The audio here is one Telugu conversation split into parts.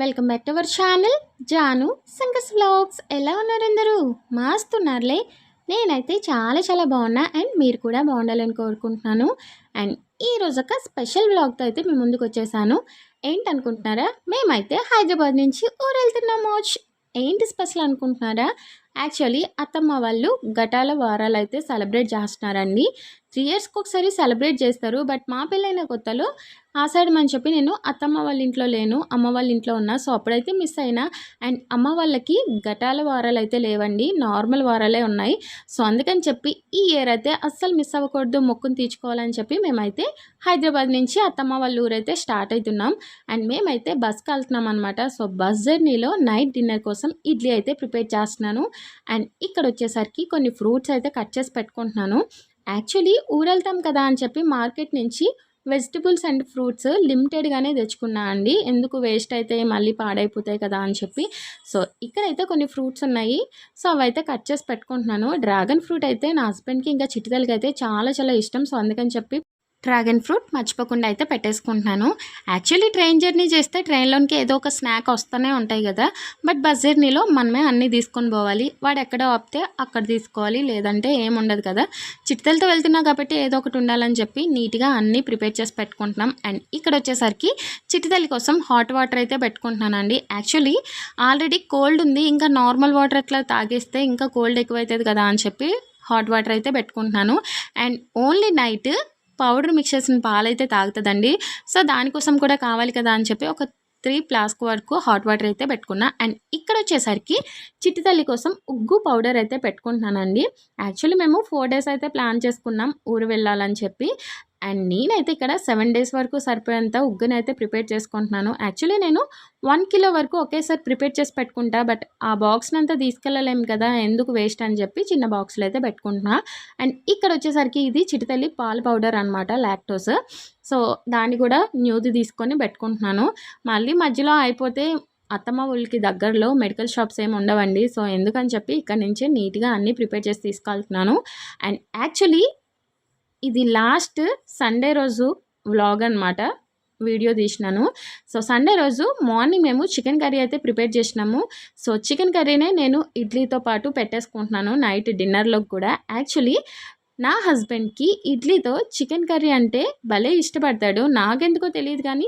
Welcome back to our channel. Janu సంకస్ vlogs. ఎలా ఉన్నారు అందరూ? మాస్తున్నారులే. నేనైతే చాలా చాలా బాగున్నా అండ్ మీరు కూడా బాగుండాలని కోరుకుంటున్నాను. అండ్ ఈరోజు ఒక స్పెషల్ వ్లాగ్తో అయితే మేము ముందుకు వచ్చేసాను. ఏంటనుకుంటున్నారా? మేమైతే హైదరాబాద్ నుంచి ఊరు వెళ్తున్నాము ఏంటి స్పెషల్ అనుకుంటున్నారా? యాక్చువల్లీ అత్తమ్మ వాళ్ళు ఘటాల వారాలు అయితే సెలబ్రేట్ చేస్తున్నారండి త్రీ ఇయర్స్కి ఒకసారి సెలబ్రేట్ చేస్తారు. బట్ మా పెళ్ళైన కొత్తలో ఆ సైడ్ అని చెప్పి నేను అత్తమ్మ వాళ్ళ ఇంట్లో లేను. అమ్మ వాళ్ళ ఇంట్లో ఉన్నా. సో అప్పుడైతే మిస్ అయినా. అండ్ అమ్మ వాళ్ళకి ఘటాల వారాలు అయితే లేవండి. నార్మల్ వారాలే ఉన్నాయి. సో అందుకని చెప్పి ఈ ఇయర్ అయితే అస్సలు మిస్ అవ్వకూడదు. మొక్కును తీర్చుకోవాలని చెప్పి మేమైతే హైదరాబాద్ నుంచి అత్తమ్మ వాళ్ళ ఊరైతే స్టార్ట్ అవుతున్నాం అండ్ మేమైతే బస్కి వెళ్తున్నాం అనమాట సో బస్ జర్నీలో నైట్ డిన్నర్ కోసం ఇడ్లీ అయితే ప్రిపేర్ చేస్తున్నాను. అండ్ ఇక్కడ వచ్చేసరికి కొన్ని ఫ్రూట్స్ అయితే కట్ చేసి పెట్టుకుంటున్నాను. యాక్చువల్లీ ఊరెళ్తాం కదా అని చెప్పి మార్కెట్ నుంచి వెజిటబుల్స్ అండ్ ఫ్రూట్స్ లిమిటెడ్గానే తెచ్చుకున్నా అండి. ఎందుకు వేస్ట్ అయితే మళ్ళీ పాడైపోతాయి కదా అని చెప్పి. సో ఇక్కడైతే కొన్ని ఫ్రూట్స్ ఉన్నాయి. సో అవైతే కట్ చేసి పెట్టుకుంటున్నాను. డ్రాగన్ ఫ్రూట్ అయితే నా హస్బెండ్కి ఇంకా చిటితలకి అయితే చాలా చాలా ఇష్టం. సో అందుకని చెప్పి డ్రాగన్ ఫ్రూట్ మర్చిపోకుండా అయితే పెట్టేసుకుంటున్నాను. యాక్చువల్లీ ట్రైన్ జర్నీ చేస్తే ట్రైన్లోనికి ఏదో ఒక స్నాక్ వస్తూనే ఉంటాయి కదా. బట్ బస్ జర్నీలో మనమే అన్నీ తీసుకొని పోవాలి. వాడు ఎక్కడ ఆపితే అక్కడ తీసుకోవాలి. లేదంటే ఏముండదు కదా. చిట్టలతో వెళ్తున్నా కాబట్టి ఏదో ఒకటి ఉండాలని చెప్పి నీట్గా అన్నీ ప్రిపేర్ చేసి పెట్టుకుంటున్నాం. అండ్ ఇక్కడ వచ్చేసరికి చిట్టుతల్లి కోసం హాట్ వాటర్ అయితే పెట్టుకుంటున్నానండి. యాక్చువల్లీ ఆల్రెడీ కోల్డ్ ఉంది. ఇంకా నార్మల్ వాటర్ అట్లా తాగేస్తే ఇంకా కోల్డ్ ఎక్కువైతుంది కదా అని చెప్పి హాట్ వాటర్ అయితే పెట్టుకుంటున్నాను. And only night powder mix చేసిన పాలైతే తాగుతుందండి. సో దానికోసం కూడా కావాలి కదా అని చెప్పి ఒక త్రీ ఫ్లాస్క్ వరకు హాట్ వాటర్ అయితే పెట్టుకున్నా. అండ్ ఇక్కడ వచ్చేసరికి చిట్టి తల్లి కోసం ఉగ్గు పౌడర్ అయితే పెట్టుకుంటున్నానండి. యాక్చువల్లీ మేము ఫోర్ డేస్ అయితే ప్లాన్ చేసుకున్నాం ఊరు వెళ్ళాలని చెప్పి. అండ్ నేనైతే ఇక్కడ సెవెన్ డేస్ వరకు సరిపోయేంత ఉగ్గునైతే ప్రిపేర్ చేసుకుంటున్నాను. యాక్చువల్లీ నేను వన్ కిలో వరకు ఒకేసారి ప్రిపేర్ చేసి పెట్టుకుంటా బట్ ఆ బాక్స్ని అంతా తీసుకెళ్ళలేము కదా ఎందుకు వేస్ట్ అని చెప్పి చిన్న బాక్స్లో అయితే పెట్టుకుంటున్నా. అండ్ ఇక్కడ వచ్చేసరికి ఇది చిటితల్లి పాల పౌడర్ అనమాట లాక్టోస్. సో దాన్ని కూడా న్యూది తీసుకొని పెట్టుకుంటున్నాను. మళ్ళీ మధ్యలో అయిపోతే అత్తమ్మ ఊళ్ళకి దగ్గరలో మెడికల్ షాప్స్ ఏమి ఉండవండి. సో ఎందుకని చెప్పి ఇక్కడ నుంచే నీట్గా అన్నీ ప్రిపేర్ చేసి తీసుకెళ్తున్నాను. అండ్ యాక్చువల్లీ ఇది లాస్ట్ సండే రోజు వ్లాగ్ అనమాట వీడియో తీసినాను. సో సండే రోజు మార్నింగ్ మేము చికెన్ కర్రీ అయితే ప్రిపేర్ చేసినాము. సో చికెన్ కర్రీనే నేను ఇడ్లీతో పాటు పెట్టేసుకుంటున్నాను నైట్ డిన్నర్లో కూడా. యాక్చువల్లీ నా హస్బెండ్కి ఇడ్లీతో చికెన్ కర్రీ అంటే భలే ఇష్టపడతాడు. నాకెందుకో తెలియదు కానీ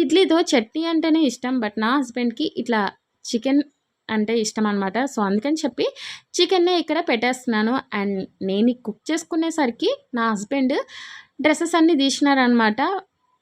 ఇడ్లీతో చట్నీ అంటేనే ఇష్టం. బట్ నా హస్బెండ్కి ఇట్లా చికెన్ అంటే ఇష్టం అనమాట సో అందుకని చెప్పి చికెన్నే ఇక్కడ పెట్టేస్తున్నాను. అండ్ నేను కుక్ చేసుకునేసరికి నా హస్బెండ్ డ్రెస్సెస్ అన్నీ తీసినారనమాట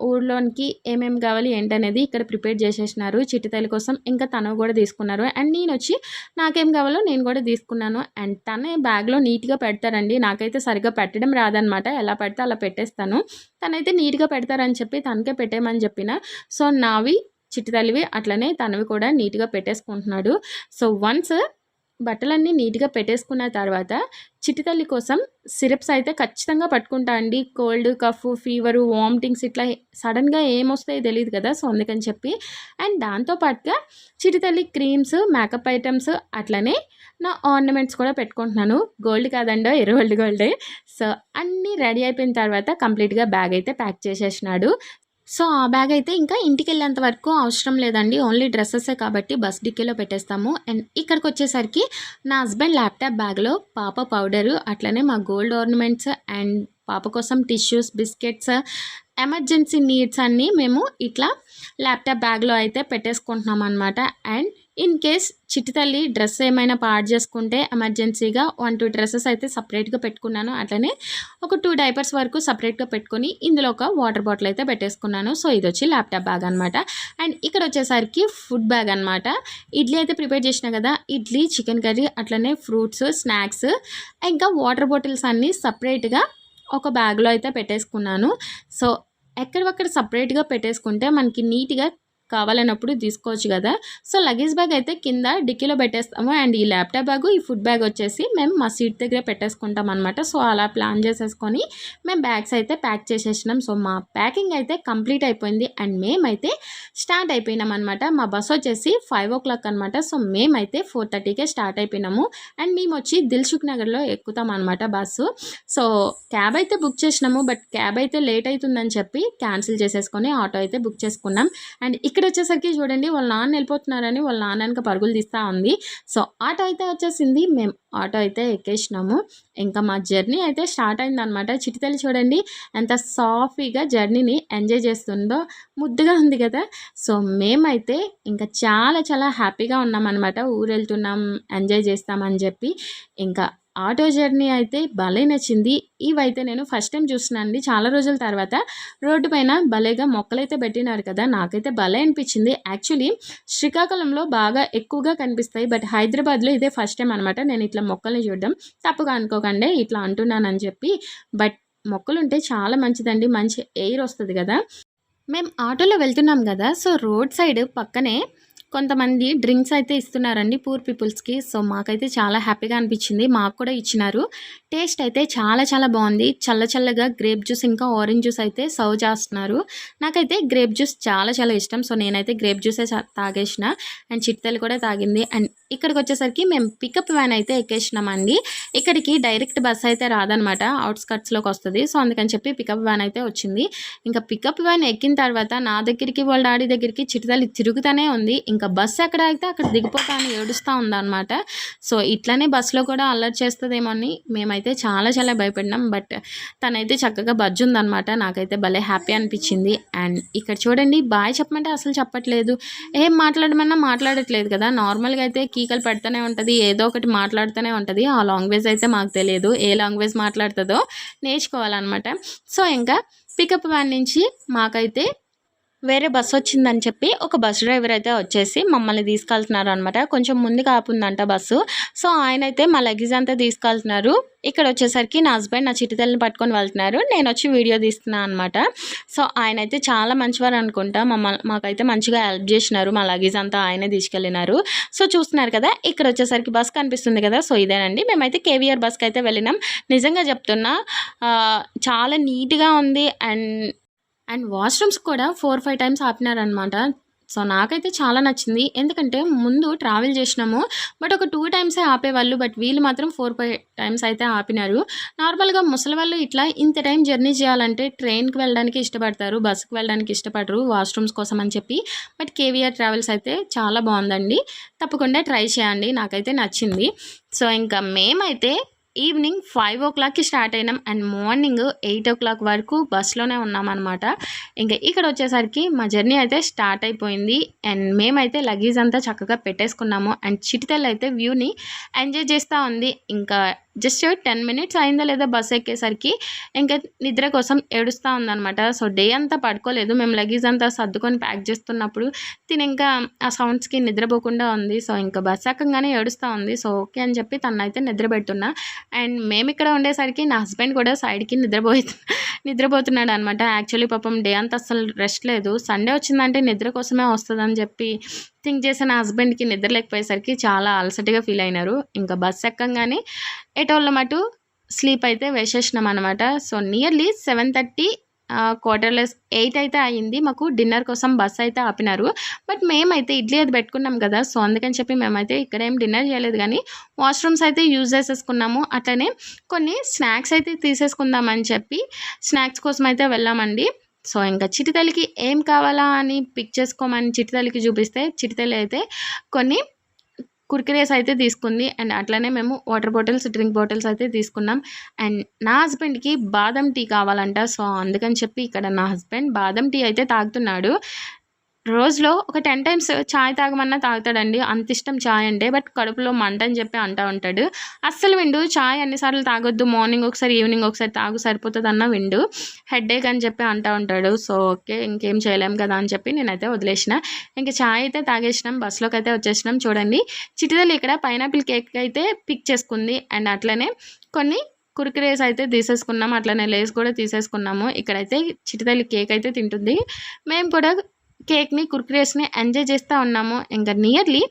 ఊళ్ళోనికి ఏమేమి కావాలి ఏంటనేది ఇక్కడ ప్రిపేర్ చేసేసినారు. చిట్టితల్లి కోసం ఇంకా తను కూడా తీసుకున్నారు. అండ్ నేను వచ్చి నాకేం కావాలో నేను కూడా తీసుకున్నాను. అండ్ తనే బ్యాగ్లో నీట్గా పెడతారండి. నాకైతే సరిగ్గా పెట్టడం రాదనమాట ఎలా పెడితే అలా పెట్టేస్తాను. తనైతే నీట్గా పెడతారని చెప్పి తనకే పెట్టేయమని చెప్పిన. సో నావి చిట్టి తల్లివి అట్లనే తనవి కూడా నీట్గా పెట్టేసుకుంటున్నాడు. సో వన్స్ బట్టలన్నీ నీట్గా పెట్టేసుకున్న తర్వాత చిటితల్లి కోసం సిరప్స్ అయితే ఖచ్చితంగా పట్టుకుంటా అండి. కోల్డ్ కఫ్ ఫీవరు వామిటింగ్స్ ఇట్లా సడన్గా ఏమొస్తాయో తెలియదు కదా సో అందుకని చెప్పి. అండ్ దాంతోపాటుగా చిటితల్లి క్రీమ్స్ మేకప్ ఐటమ్స్ అట్లనే నా ఆర్నమెంట్స్ కూడా పెట్టుకుంటున్నాను. గోల్డ్ కాదండో ఎర్రోల్డ్ గోల్డే. సో అన్నీ రెడీ అయిపోయిన తర్వాత కంప్లీట్గా బ్యాగ్ అయితే ప్యాక్ చేసేసినాడు. సో ఆ బ్యాగ్ అయితే ఇంకా ఇంటికి వెళ్ళేంత వరకు అవసరం లేదండి. ఓన్లీ డ్రెస్సెసే కాబట్టి బస్ డిక్కీలో పెట్టేస్తాము. అండ్ ఇక్కడికి వచ్చేసరికి నా హస్బెండ్ ల్యాప్టాప్ బ్యాగ్లో పాప పౌడరు అట్లనే మా గోల్డ్ ఆర్నమెంట్స్ అండ్ పాప కోసం టిష్యూస్ బిస్కెట్స్ ఎమర్జెన్సీ నీడ్స్ అన్నీ మేము ఇట్లా ల్యాప్టాప్ బ్యాగ్లో అయితే పెట్టేసుకుంటున్నాం అనమాట అండ్ ఇన్ కేస్ చిట్టి తల్లి డ్రెస్ ఏమైనా పాడ్ చేసుకుంటే ఎమర్జెన్సీగా వన్ టూ డ్రెస్సెస్ అయితే సపరేట్గా పెట్టుకున్నాను. అట్లనే ఒక టూ డైపర్స్ వరకు సపరేట్గా పెట్టుకొని ఇందులో ఒక వాటర్ బాటిల్ అయితే పెట్టేసుకున్నాను. సో ఇది వచ్చి ల్యాప్టాప్ బ్యాగ్ అనమాట అండ్ ఇక్కడ వచ్చేసరికి ఫుడ్ బ్యాగ్ అనమాట ఇడ్లీ అయితే ప్రిపేర్ చేసిన కదా ఇడ్లీ చికెన్ కర్రీ అట్లనే ఫ్రూట్స్ స్నాక్స్ ఇంకా వాటర్ బాటిల్స్ అన్నీ సపరేట్గా ఒక బ్యాగ్లో అయితే పెట్టేసుకున్నాను. సో ఎక్కడొక్కడ సపరేట్గా పెట్టేసుకుంటే మనకి నీట్గా కావాలన్నప్పుడు తీసుకోవచ్చు కదా. సో లగేజ్ బ్యాగ్ అయితే కింద డిక్కీలో పెట్టేస్తాము. అండ్ ఈ ల్యాప్టాప్ బ్యాగ్ ఈ ఫుడ్ బ్యాగ్ వచ్చేసి మేము మా సీట్ దగ్గర పెట్టేసుకుంటాం అనమాట సో అలా ప్లాన్ చేసేసుకొని మేము బ్యాగ్స్ అయితే ప్యాక్ చేసేసినాం. సో మా ప్యాకింగ్ అయితే కంప్లీట్ అయిపోయింది. అండ్ మేమైతే స్టార్ట్ అయిపోయినాం అనమాట మా బస్ వచ్చేసి ఫైవ్ ఓ క్లాక్ అనమాట సో మేమైతే ఫోర్ థర్టీకే స్టార్ట్ అయిపోయినాము. అండ్ మేము వచ్చి దిల్సుఖ్ నగర్లో ఎక్కుతాం అనమాట బస్సు సో క్యాబ్ అయితే బుక్ చేసినాము. బట్ క్యాబ్ అయితే లేట్ అవుతుందని చెప్పి క్యాన్సిల్ చేసేసుకొని ఆటో అయితే బుక్ చేసుకున్నాం. అండ్ ఇక్కడ ఇక్కడ వచ్చేసరికి చూడండి వాళ్ళ నాన్న వెళ్ళిపోతున్నారని వాళ్ళ నాన్నక పరుగులు తీస్తూ ఉంది. సో ఆటో అయితే వచ్చేసింది. మేము ఆటో అయితే ఎక్కేసినాము. ఇంకా మా జర్నీ అయితే స్టార్ట్ అయిందనమాట చిటితల్లి చూడండి ఎంత సాఫీగా జర్నీని ఎంజాయ్ చేస్తుందో ముద్దుగా ఉంది కదా. సో మేమైతే ఇంకా చాలా చాలా హ్యాపీగా ఉన్నామన్నమాట. ఊరు వెళ్తున్నాం ఎంజాయ్ చేస్తామని చెప్పి. ఇంకా ఆటో జర్నీ అయితే భలే నచ్చింది. ఇవైతే నేను ఫస్ట్ టైం చూస్తున్నానండి చాలా రోజుల తర్వాత రోడ్డు పైన భలేగా మొక్కలైతే పెట్టినారు కదా నాకైతే భలే అనిపించింది. యాక్చువల్లీ శ్రీకాకుళంలో బాగా ఎక్కువగా కనిపిస్తాయి బట్ హైదరాబాద్లో ఇదే ఫస్ట్ టైం అనమాట నేను ఇట్లా మొక్కల్ని చూడడం. తప్పుగా అనుకోకండి ఇట్లా అంటున్నానని చెప్పి. బట్ మొక్కలు ఉంటే చాలా మంచిదండి. మంచి ఎయిర్ వస్తుంది కదా. మేము ఆటోలో వెళ్తున్నాం కదా సో రోడ్ సైడ్ పక్కనే కొంతమంది డ్రింక్స్ అయితే ఇస్తున్నారండి పూర్ పీపుల్స్కి. సో మాకైతే చాలా హ్యాపీగా అనిపించింది. మాకు కూడా ఇచ్చినారు. టేస్ట్ అయితే చాలా చాలా బాగుంది. చల్ల చల్లగా గ్రేప్ జ్యూస్ ఇంకా ఆరెంజ్ జ్యూస్ అయితే సర్వ్ చేస్తున్నారు. నాకైతే గ్రేప్ జ్యూస్ చాలా చాలా ఇష్టం. సో నేనైతే గ్రేప్ జ్యూసే తాగేసిన. అండ్ చిట్టలు కూడా తాగింది. అండ్ ఇక్కడికి వచ్చేసరికి మేము పికప్ వ్యాన్ అయితే ఎక్కేసినామండి. ఇక్కడికి డైరెక్ట్ బస్ అయితే రాదనమాట. అవుట్స్కట్స్లోకి వస్తుంది. సో అందుకని చెప్పి పికప్ వ్యాన్ అయితే వచ్చింది. ఇంకా పికప్ వ్యాన్ ఎక్కిన తర్వాత నా దగ్గరికి వాళ్ళ డాడీ దగ్గరికి చిట్టతల్లి తిరుగుతూనే ఉంది. ఇంకా బస్సు ఎక్కడ అయితే అక్కడ దిగిపోతా అని ఏడుస్తూ ఉందన్నమాట సో ఇట్లనే బస్సులో కూడా అల్లరి చేస్తుందేమో అని మేమైతే చాలా చాలా భయపడినాం. బట్ తనైతే చక్కగా బజ్జుందనమాట. నాకైతే భలే హ్యాపీ అనిపించింది. అండ్ ఇక్కడ చూడండి బాయ్ చెప్పమంటే అసలు చెప్పట్లేదు. ఏం మాట్లాడమన్నా మాట్లాడట్లేదు కదా. నార్మల్గా అయితే కీకలు పెడతానే ఉంటుంది. ఏదో ఒకటి మాట్లాడుతూనే ఉంటుంది. ఆ లాంగ్వేజ్ అయితే మాకు తెలియదు. ఏ లాంగ్వేజ్ మాట్లాడుతుందో నేర్చుకోవాలన్నమాట సో ఇంకా పికప్ వ్యాన్ నుంచి మాకైతే వేరే బస్సు వచ్చిందని చెప్పి ఒక బస్ డ్రైవర్ అయితే వచ్చేసి మమ్మల్ని తీసుకెళ్తున్నారు అనమాట కొంచెం ముందుకు ఆపుందంట బస్సు. సో ఆయన అయితే మా లగేజ్ అంతా తీసుకెళ్తున్నారు. ఇక్కడ వచ్చేసరికి నా హస్బెండ్ నా చిటితల్ని పట్టుకొని వెళ్తున్నారు. నేను వచ్చి వీడియో తీస్తున్నాను అనమాట సో ఆయన అయితే చాలా మంచివారు అనుకుంటా. మమ్మల్ని మాకైతే మంచిగా హెల్ప్ చేసినారు. మా లగేజ్ అంతా ఆయనే తీసుకెళ్ళినారు. సో చూస్తున్నారు కదా ఇక్కడ వచ్చేసరికి బస్ కనిపిస్తుంది కదా. సో ఇదేనండి. మేమైతే కేవీఆర్ బస్కి అయితే వెళ్ళినాం. నిజంగా చెప్తున్నా చాలా నీట్గా ఉంది. అండ్ అండ్ వాష్రూమ్స్ కూడా ఫోర్ ఫైవ్ టైమ్స్ ఆపినారనమాట సో నాకైతే చాలా నచ్చింది. ఎందుకంటే ముందు ట్రావెల్ చేసినాము. బట్ ఒక టూ టైమ్సే ఆపేవాళ్ళు. బట్ వీళ్ళు మాత్రం ఫోర్ ఫైవ్ టైమ్స్ అయితే ఆపినారు. నార్మల్గా ముసలి వాళ్ళు ఇట్లా ఇంత టైం జర్నీ చేయాలంటే ట్రైన్కి వెళ్ళడానికి ఇష్టపడతారు. బస్సుకి వెళ్ళడానికి ఇష్టపడరు. వాష్రూమ్స్ కోసం అని చెప్పి. బట్ కేవీఆర్ ట్రావెల్స్ అయితే చాలా బాగుందండి. తప్పకుండా ట్రై చేయండి. నాకైతే నచ్చింది. సో ఇంకా మేమైతే ఈవినింగ్ ఫైవ్ ఓ క్లాక్కి స్టార్ట్ అయినాం and morning eight o'clock వరకు బస్సులోనే ఉన్నామన్నమాట. ఇంకా ఇక్కడ వచ్చేసరికి మా జర్నీ అయితే స్టార్ట్ అయిపోయింది. అండ్ మేమైతే లగేజ్ అంతా చక్కగా పెట్టేసుకున్నాము. అండ్ చిటితల్ అయితే వ్యూని ఎంజాయ్ చేస్తూ ఉంది. ఇంకా జస్ట్ టెన్ మినిట్స్ అయిందా లేదా బస్ ఎక్కేసరికి? ఇంకా నిద్ర కోసం ఏడుస్తూ ఉందన్నమాట. సో డే అంతా పడుకోలేదు. మేము లగేజ్ అంతా సర్దుకొని ప్యాక్ చేస్తున్నప్పుడు తిని ఇంకా ఆ సౌండ్స్కి నిద్రపోకుండా ఉంది. సో ఇంకా బస్ ఎక్కగానే ఏడుస్తూ ఉంది. సో ఓకే అని చెప్పి తను అయితే నిద్ర పెడుతున్నా. అండ్ మేము ఇక్కడ ఉండేసరికి నా హస్బెండ్ కూడా సైడ్కి నిద్రపోయి నిద్రపోతున్నాడు అనమాట యాక్చువల్లీ పాపం డే అంతా అసలు రెస్ట్ లేదు. సండే వచ్చిందంటే నిద్ర కోసమే వస్తుందని చెప్పి థింక్ చేసిన హస్బెండ్కి నిద్ర లేకపోయేసరికి చాలా అలసటగా ఫీల్ అయినారు. ఇంకా బస్ ఎక్కంగానే ఎటోళ్ళ మటు స్లీప్ అయితే వేసేసినాం అనమాట so nearly seven thirty quarter less eight అయితే అయింది మాకు డిన్నర్ కోసం బస్ అయితే ఆపినారు. బట్ మేమైతే ఇడ్లీ అది పెట్టుకున్నాం కదా. సో అందుకని చెప్పి మేమైతే ఇక్కడ ఏం డిన్నర్ చేయలేదు. కానీ వాష్రూమ్స్ అయితే యూజ్ చేసేసుకున్నాము. అట్లనే కొన్ని స్నాక్స్ అయితే తీసేసుకుందామని చెప్పి స్నాక్స్ కోసం అయితే వెళ్ళామండి. సో ఇంకా చిటితల్లికి ఏం కావాలా అని పిక్ చేసుకోమని చిటితల్లికి చూపిస్తే చిటితల్లి అయితే కొన్ని కుర్కిరేస్ అయితే తీసుకుంది. అండ్ అట్లనే మేము వాటర్ బాటిల్స్ డ్రింక్ బాటిల్స్ అయితే తీసుకున్నాం. అండ్ నా హస్బెండ్కి బాదం టీ కావాలంట. సో అందుకని చెప్పి ఇక్కడ నా హస్బెండ్ బాదం టీ అయితే తాగుతున్నాడు. రోజులో ఒక టెన్ టైమ్స్ చాయ్ తాగమన్నా తాగుతాడండి. అంత ఇష్టం చాయ్ అంటే బట్ కడుపులో మంట అని చెప్పి అంటూ ఉంటాడు. అస్సలు విండు చాయ్ అన్నిసార్లు తాగొద్దు మార్నింగ్ ఒకసారి ఈవినింగ్ ఒకసారి తాగు సరిపోతుంది అన్న విండు. హెడ్ఏక్ అని చెప్పి అంటూ ఉంటాడు. సో ఓకే ఇంకేం చేయలేం కదా అని చెప్పి నేనైతే వదిలేసిన. ఇంకా చాయ్ అయితే తాగేసినాం బస్సులోకి అయితే వచ్చేసినాం. చూడండి చిటిదలు ఇక్కడ పైనాపిల్ కేక్ అయితే పిక్ చేసుకుంది. అండ్ అట్లనే కొన్ని కుర్కురేస్ అయితే తీసేసుకున్నాము అట్లనే లేస్ కూడా తీసేసుకున్నాము. ఇక్కడైతే చిటితల్లి కేక్ అయితే తింటుంది. మేము కూడా కేక్ని కుర్కురేస్ని ఎంజాయ్ చేస్తూ ఉన్నాము. ఇంకా nearly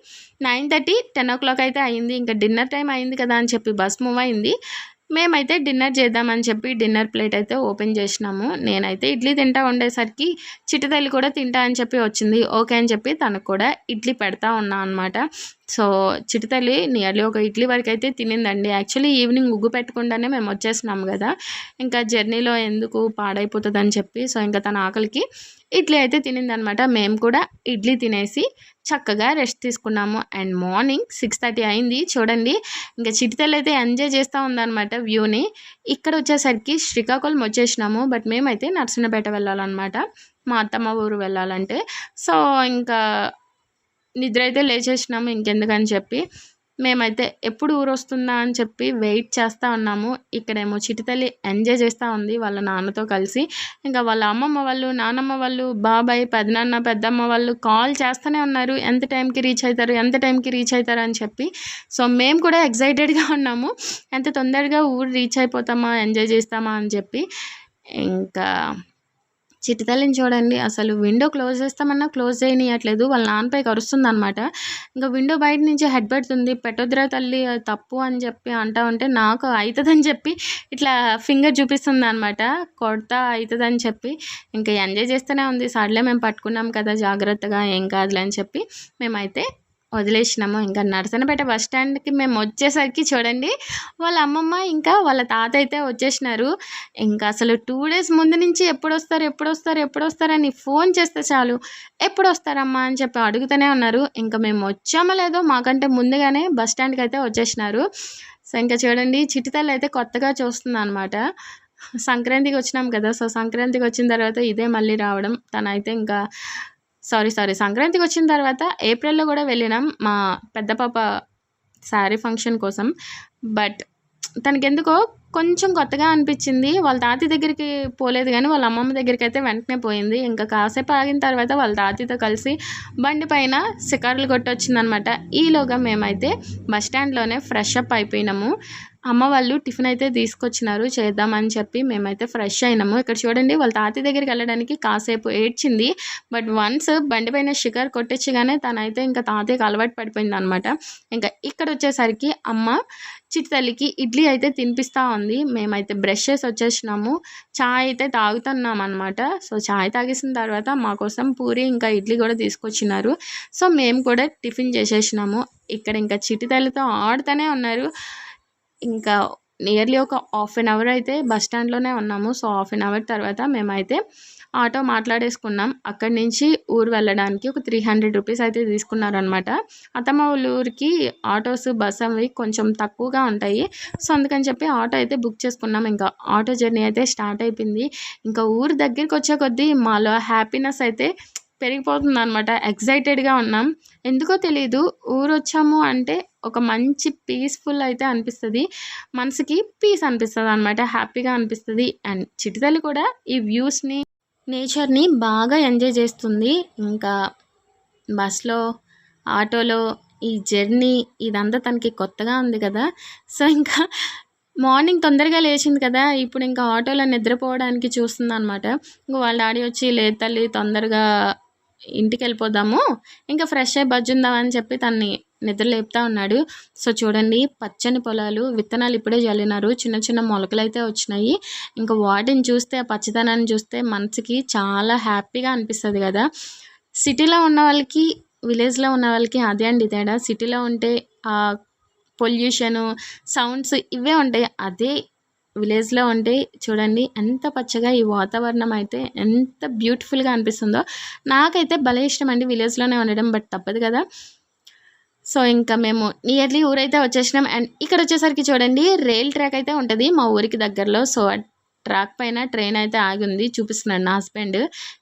nine thirty ten o'clock అయితే అయింది. ఇంకా డిన్నర్ టైం అయింది కదా అని చెప్పి బస్ మూవ్ అయింది. మేమైతే డిన్నర్ చేద్దామని చెప్పి డిన్నర్ ప్లేట్ అయితే ఓపెన్ చేసినాము. నేనైతే ఇడ్లీ తింటా ఉండేసరికి చిట్టుతల్లి కూడా తింటా అని చెప్పి వచ్చింది. ఓకే అని చెప్పి తనకు కూడా ఇడ్లీ పెడతా ఉన్నా అనమాట సో చిటితల్లి నియర్లీ ఒక ఇడ్లీ వరకు అయితే తినిందండి. యాక్చువల్లీ ఈవినింగ్ ఉగ్గు పెట్టకుండానే మేము వచ్చేసినాం కదా. ఇంకా జర్నీలో ఎందుకు పాడైపోతుంది అని చెప్పి సో ఇంకా తన ఆకలికి ఇడ్లీ అయితే తినిందనమాట. మేము కూడా ఇడ్లీ తినేసి చక్కగా రెస్ట్ తీసుకున్నాము. అండ్ మార్నింగ్ సిక్స్ థర్టీ అయింది. చూడండి ఇంకా చిటితల్లి అయితే ఎంజాయ్ చేస్తూ ఉందన్నమాట వ్యూని. ఇక్కడ వచ్చేసరికి శ్రీకాకుళం వచ్చేసినాము. బట్ మేమైతే నర్సన్నపేట వెళ్ళాలన్నమాట. మా అత్తమ్మ ఊరు వెళ్ళాలంటే. సో ఇంకా నిద్ర అయితే లేచేసినాము ఇంకెందుకని చెప్పి. మేమైతే ఎప్పుడు ఊరు వస్తుందా అని చెప్పి వెయిట్ చేస్తూ ఉన్నాము. ఇక్కడేమో చిటితల్లి ఎంజాయ్ చేస్తూ ఉంది వాళ్ళ నాన్నతో కలిసి. ఇంకా వాళ్ళ అమ్మమ్మ వాళ్ళు నానమ్మ వాళ్ళు బాబాయ్ పెదనాన్న పెద్దమ్మ వాళ్ళు కాల్ చేస్తూనే ఉన్నారు. ఎంత టైంకి రీచ్ అవుతారు ఎంత టైంకి రీచ్ అవుతారు అని చెప్పి. సో మేము కూడా ఎగ్జైటెడ్గా ఉన్నాము. ఎంత తొందరగా ఊరు రీచ్ అయిపోతామా ఎంజాయ్ చేస్తామా అని చెప్పి. ఇంకా చిటితల్లిని చూడండి. అసలు విండో క్లోజ్ చేస్తామన్నా క్లోజ్ చేయనియట్లేదు. వాళ్ళ నాన్నపై కరుస్తుంది అనమాట ఇంకా విండో బయట నుంచి హెడ్ పెడుతుంది. పెట్టొద్దురా తల్లి అది తప్పు అని చెప్పి అంటా ఉంటే నాకు అవుతుందని చెప్పి ఇట్లా ఫింగర్ చూపిస్తుంది అనమాట కొడతా అవుతుందని చెప్పి. ఇంకా ఎంజాయ్ చేస్తూనే ఉంది. సర్లే మేము పట్టుకున్నాం కదా జాగ్రత్తగా. ఏం కాదులే అని చెప్పి మేమైతే వదిలేసినాము. ఇంకా నరసనపేట బస్ స్టాండ్కి మేము వచ్చేసరికి చూడండి వాళ్ళ అమ్మమ్మ ఇంకా వాళ్ళ తాత అయితే వచ్చేసినారు. ఇంకా అసలు టూ డేస్ ముందు నుంచి ఎప్పుడు వస్తారు ఎప్పుడు వస్తారు ఎప్పుడు వస్తారని ఫోన్ చేస్తే చాలు ఎప్పుడు వస్తారమ్మా అని చెప్పి అడుగుతూనే ఉన్నారు. ఇంకా మేము వచ్చామో లేదో మాకంటే ముందుగానే బస్ స్టాండ్కి అయితే వచ్చేసినారు. సో ఇంకా చూడండి చిటితల్లి అయితే కొత్తగా చూస్తుంది అనమాట సంక్రాంతికి వచ్చినాం కదా సో సంక్రాంతికి వచ్చిన తర్వాత ఇదే మళ్ళీ రావడం. తనైతే ఇంకా సారీ సారీ. సంక్రాంతికి వచ్చిన తర్వాత ఏప్రిల్లో కూడా వెళ్ళినాం మా పెద్ద పాప శారీ ఫంక్షన్ కోసం. బట్ తనకెందుకో కొంచెం కొత్తగా అనిపించింది. వాళ్ళ తాత దగ్గరికి పోలేదు కానీ వాళ్ళ అమ్మమ్మ దగ్గరికి అయితే వెంటనే పోయింది. ఇంకా కాసేపు ఆగిన తర్వాత వాళ్ళ తాతయ్యతో కలిసి బండి పైన షికారులు కొట్టొచ్చిందనమాట. ఈలోగా మేమైతే బస్ స్టాండ్లోనే ఫ్రెష్ అప్ అయిపోయినాము. అమ్మ వాళ్ళు టిఫిన్ అయితే తీసుకొచ్చినారు చేద్దామని చెప్పి మేమైతే ఫ్రెష్ అయినాము. ఇక్కడ చూడండి వాళ్ళ తాతయ్య దగ్గరికి వెళ్ళడానికి కాసేపు ఏడ్చింది. బట్ వన్స్ బండి పైన షికార్ కొట్టించగానే తనైతే ఇంకా తాతయ్యకి అలవాటు పడిపోయింది అనమాట ఇంకా ఇక్కడ వచ్చేసరికి అమ్మ చిట్టి తల్లికి ఇడ్లీ అయితే తినిపిస్తూ ఉంది. మేమైతే బ్రష్ చేసి వచ్చేసినాము. చాయ్ అయితే తాగుతున్నాం అనమాట సో చాయ్ తాగేసిన తర్వాత మా కోసం పూరి ఇంకా ఇడ్లీ కూడా తీసుకొచ్చినారు. సో మేము కూడా టిఫిన్ చేసేసినాము. ఇక్కడ ఇంకా చిటి తల్లితో ఆడుతూనే ఉన్నారు. ఇంకా నియర్లీ ఒక హాఫ్ అన్ అవర్ అయితే బస్ స్టాండ్లోనే ఉన్నాము. సో హాఫ్ అన్ అవర్ తర్వాత మేమైతే ఆటో మాట్లాడేసుకున్నాం. అక్కడి నుంచి ఊరు వెళ్ళడానికి ఒక త్రీ హండ్రెడ్ రూపీస్ అయితే తీసుకున్నారనమాట అత్తమ్మ వాళ్ళ ఊరికి ఆటోస్ బస్ అవి కొంచెం తక్కువగా ఉంటాయి. సో అందుకని చెప్పి ఆటో అయితే బుక్ చేసుకున్నాం. ఇంకా ఆటో జర్నీ అయితే స్టార్ట్ అయిపోయింది. ఇంకా ఊరు దగ్గరికి వచ్చే కొద్దీ మాలో హ్యాపీనెస్ అయితే పెరిగిపోతుంది అనమాట ఎగ్జైటెడ్గా ఉన్నాం. ఎందుకో తెలియదు ఊరు వచ్చాము అంటే ఒక మంచి పీస్ఫుల్ అయితే అనిపిస్తుంది. మనసుకి పీస్ అనిపిస్తుంది అనమాట హ్యాపీగా అనిపిస్తుంది. అండ్ చిటితల్లి కూడా ఈ వ్యూస్ని నేచర్ని బాగా ఎంజాయ్ చేస్తుంది. ఇంకా బస్లో ఆటోలో ఈ జర్నీ ఇదంతా తనకి కొత్తగా ఉంది కదా. సో ఇంకా మార్నింగ్ తొందరగా లేచింది కదా. ఇప్పుడు ఇంకా ఆటోలో నిద్రపోవడానికి చూస్తుంది అనమాట ఇంకా వాళ్ళ డాడీ వచ్చి లేదు తల్లి తొందరగా ఇంటికి వెళ్ళిపోదాము. ఇంకా ఫ్రెష్ అయ్యి బజ్జుందామని చెప్పి తన్ని నిద్రలేపుతా ఉన్నాడు. సో చూడండి పచ్చని పొలాలు విత్తనాలు ఇప్పుడే జల్లినారు. చిన్న చిన్న మొలకలు అయితే వచ్చినాయి. ఇంకా వాటిని చూస్తే ఆ పచ్చదనాన్ని చూస్తే మనసుకి చాలా హ్యాపీగా అనిపిస్తుంది కదా. సిటీలో ఉన్న వాళ్ళకి విలేజ్లో ఉన్న వాళ్ళకి అదే అండి తేడా. సిటీలో ఉంటే ఆ పొల్యూషను సౌండ్స్ ఇవే ఉంటాయి. అదే విలేజ్లో ఉంటే చూడండి ఎంత పచ్చగా ఈ వాతావరణం అయితే ఎంత బ్యూటిఫుల్గా అనిపిస్తుందో. నాకైతే భలే ఇష్టం అండి విలేజ్లోనే ఉండడం బట్ తప్పదు కదా. సో ఇంకా మేము నియర్లీ ఊరైతే వచ్చేసినాం. అండ్ ఇక్కడ వచ్చేసరికి చూడండి రైల్ ట్రాక్ అయితే ఉంటుంది మా ఊరికి దగ్గరలో. సో ట్రాక్ పైన ట్రైన్ అయితే ఆగి ఉంది చూపిస్తున్నాడు నా హస్బెండ్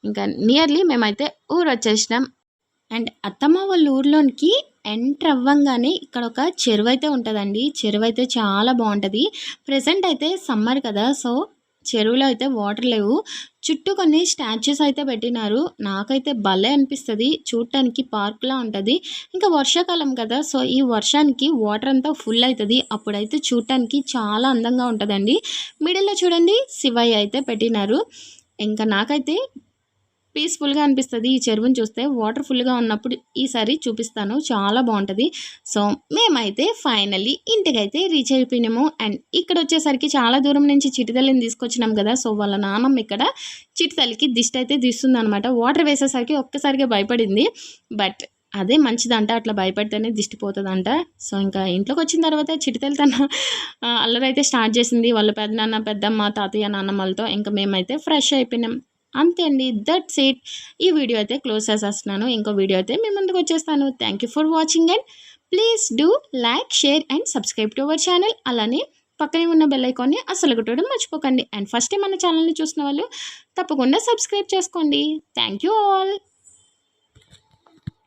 ఇంకా నియర్లీ మేమైతే ఊరు వచ్చేసినాం. అండ్ అత్తమ్మ వాళ్ళ ఊర్లోనికి ఎంటర్ అవ్వంగానే ఇక్కడ ఒక చెరువు అయితే ఉంటుందండి. చెరువు అయితే చాలా బాగుంటుంది. ప్రజెంట్ అయితే సమ్మర్ కదా సో చెరువులో అయితే వాటర్ లేవు. చుట్టూ కొన్ని స్టాచ్యూస్ అయితే పెట్టినారు. నాకైతే భలే అనిపిస్తుంది. చూడటానికి పార్క్లా ఉంటుంది. ఇంకా వర్షాకాలం కదా సో ఈ వర్షానికి వాటర్ అంతా ఫుల్ అవుతుంది అప్పుడైతే చూడటానికి చాలా అందంగా ఉంటుందండి. మిడిల్లో చూడండి శివయ్య అయితే పెట్టినారు. ఇంకా నాకైతే పీస్ఫుల్గా అనిపిస్తుంది. ఈ చెరువుని చూస్తే వాటర్ ఫుల్గా ఉన్నప్పుడు ఈసారి చూపిస్తాను. చాలా బాగుంటుంది. సో మేమైతే ఫైనల్లీ ఇంటికైతే రీచ్ అయిపోయినాము. అండ్ ఇక్కడ వచ్చేసరికి చాలా దూరం నుంచి చిటితల్లిని తీసుకొచ్చినాం కదా! సో వాళ్ళ నాన్నమ్మ ఇక్కడ చిటితల్లికి దిష్టి అయితే తీస్తుంది అనమాట వాటర్ వేసేసరికి ఒక్కసారిగా భయపడింది. బట్ అదే మంచిదంట. అట్లా భయపడితేనే దిష్టిపోతుందంట సో ఇంకా ఇంట్లోకి వచ్చిన తర్వాత చిటితల్లి తన అల్లరైతే స్టార్ట్ చేసింది. వాళ్ళ పెద్దనాన్న పెద్దమ్మ తాతయ్య నాన్నమ్మలతో ఇంకా మేమైతే ఫ్రెష్ అయిపోయినాం. అంతే అండి దట్స్ ఇట్ ఈ వీడియో అయితే క్లోజ్ చేసేస్తున్నాను. ఇంకో వీడియో అయితే మీ ముందుకు వచ్చేస్తాను. Thank you for watching and please do like share and subscribe to our channel అలానే పక్కనే ఉన్న బెల్ ఐకాన్ని అసలు కొట్టడం మర్చిపోకండి. అండ్ ఫస్ట్ టైం మన ఛానల్ని చూసిన వాళ్ళు తప్పకుండా సబ్స్క్రైబ్ చేసుకోండి. Thank you all